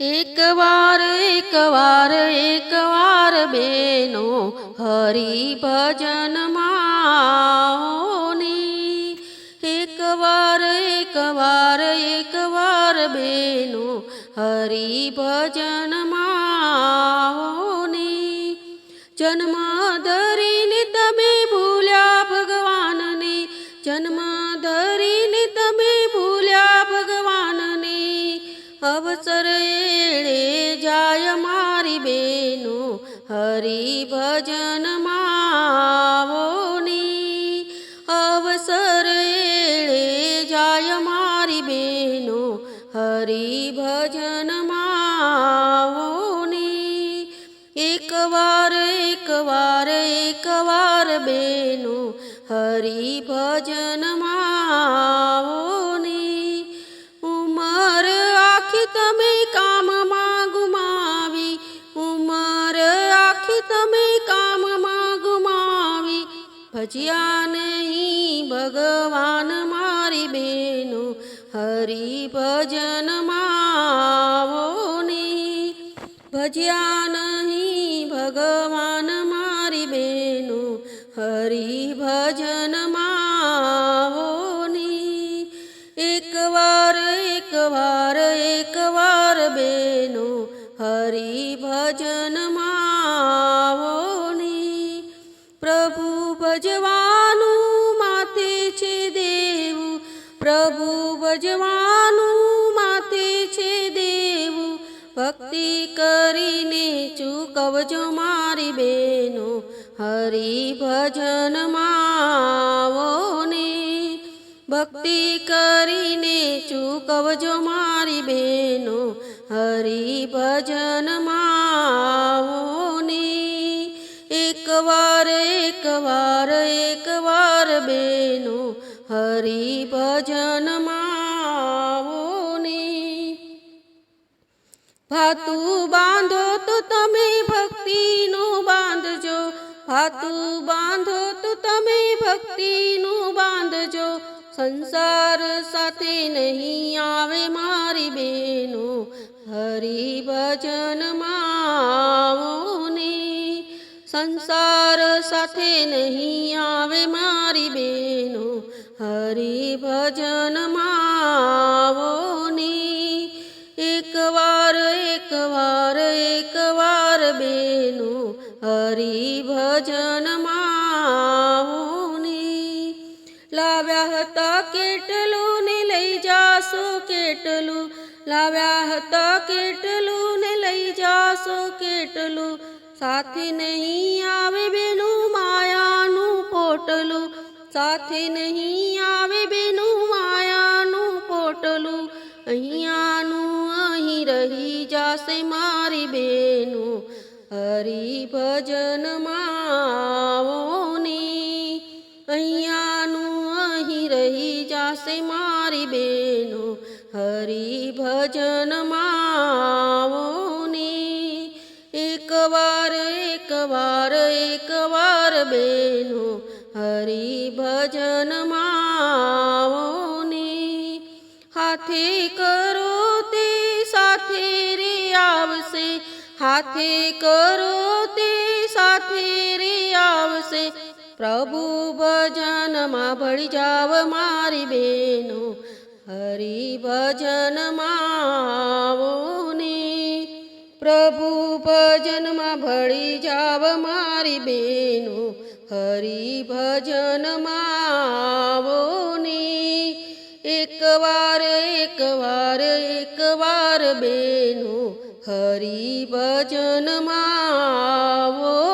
એક વાર એક વાર એક વાર બેનો હરિ ભજન માઓની એક વાર એક વાર એક વાર બેનો હરિ ભજન માઓની જન્મ ધરીને તમે ભૂલ્યા ભગવાનને. જન્મ અવસર એણે જાય મારી બેનો હરી ભજન માવોની. અવસર એણે જાય મારી બેનો હરી ભજન માવોની. એક વાર એક વાર એક વાર બેનો હરી ભજન માવોની તમે કામમાં ગુમાવી ઉમર આખી તમે કામમાં ગુમાવી ભજ્યા નહીં, ભગવાન મારી બેનો હરિ ભજન માવોની ભજ્યા નહીં, ભગવાન મારી બેનો હરિ વાર એક વાર બેનો હરિ ભજન માવોની. પ્રભુ ભજવાનું માથે છે દેવું. પ્રભુ ભજવાનું માથે છે દેવું. ભક્તિ કરીને ચૂકવજો મારી બેનો હરિ ભજન માવોની ભક્તિ કરીને ચૂકવજો મારી બેનો હરિભજનમાં ભજન માવોની એક વાર એક વાર એક વાર બેનો હરિ ભજન માવોની ભાતું બાંધો તો તમે ભક્તિનું બાંધજો, ભાતું બાંધો તો તમે ભક્તિનું બાંધજો સંસાર સાથે નહીં આવે મારી બેનો હરી ભજન માવોની સંસાર સાથે નહીં આવે મારી બેનો હરી ભજન માવોની એક વાર એક વાર એક વાર બેનો હરી ભજન માવોની લાવ્યા હતા કેટલું ને લઈ જાશો કેટલું? લાવ્યા હતા કેટલું ને લઈ જાશો કેટલું? સાથે નહીં આવે બેનું માયાનું પોટલું. સાથે નહીં આવે બેનું માયાનું પોટલું. અહીંયાનું અહીં રહી જાશે મારી બેનું. હરિ જાશે મારી બેનો હરિ ભજન માવોની. એક વાર એક વાર એક વાર બેનો હરિભજનમાં ભજન માવોની. હાથે કરો તે, સાથે રે આવશે. હાથે કરો તે, સાથે રે આવશે. પ્રભુ ભજનમાં ભળી જાવ મારી બેનો. હરિ ભજન માવોની. પ્રભુ ભજનમાં ભળી જાવ મારી બેનો. હરિ ભજન માવોની. એક વાર એક વાર એક વાર બેનો. હરિ ભજન માવો